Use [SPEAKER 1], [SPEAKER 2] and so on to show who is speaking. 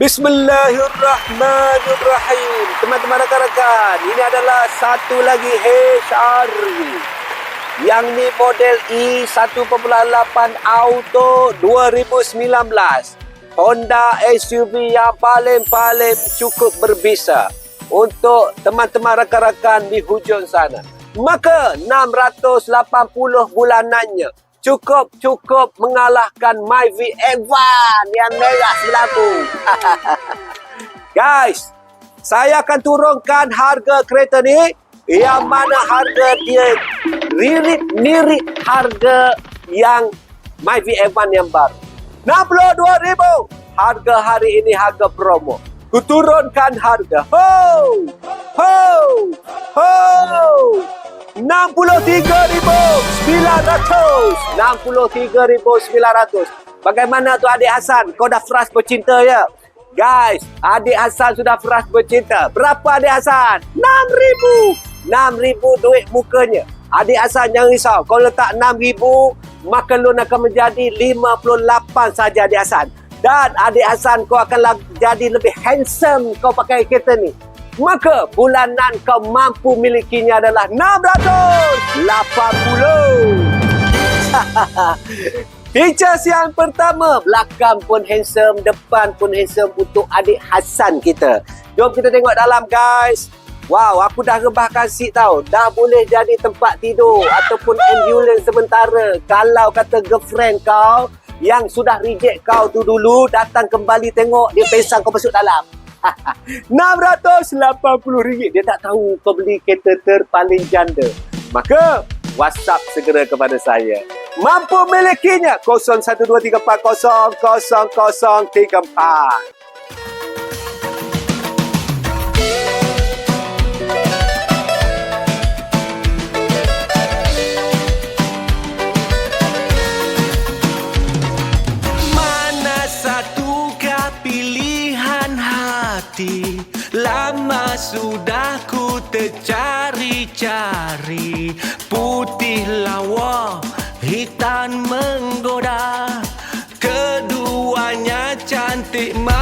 [SPEAKER 1] Bismillahirrahmanirrahim. Teman-teman rakan-rakan, ini adalah satu lagi HRV. Yang ni model E1.8 Auto 2019. Honda SUV yang paling-paling cukup berbisa untuk teman-teman rakan-rakan di hujung sana. Maka 680 bulanannya cukup-cukup mengalahkan Myvi Evan yang merah silaku. Guys, saya akan turunkan harga kereta ni yang mana harga dia lirik-lirik harga yang Myvi Evan yang baru. RM62,000. Harga hari ini harga promo. Kuturunkan harga. Ho! Ho! Ho! RM63,900. RM63,900. Bagaimana tu adik Hasan? Kau dah frust bercinta ya? Guys, adik Hasan sudah frust bercinta. Berapa adik Hasan? RM6,000. RM6,000 duit mukanya. Adik Hasan jangan risau. Kalau letak RM6,000, maka loan akan menjadi 58 saja adik Hasan. Dan adik Hasan kau akan jadi lebih handsome kau pakai kereta ni. Maka bulanan kau mampu milikinya adalah 680. Features yang pertama, belakang pun handsome, depan pun handsome untuk adik Hasan kita. Jom kita tengok dalam guys. Wow, aku dah rebahkan seat tau. Dah boleh jadi tempat tidur ataupun ambulans sementara. Kalau kata girlfriend kau yang sudah reject kau tu dulu datang kembali tengok dia pesang kau masuk dalam. RM680 dia tak tahu kau beli kereta terpaling janda. Maka WhatsApp segera kepada saya. Mampu milikinya. 0123400034.
[SPEAKER 2] Mana satukah pilihan hati? Lama sudah ku tercari-cari. Putih lawa, Syaitan menggoda. Keduanya cantik mati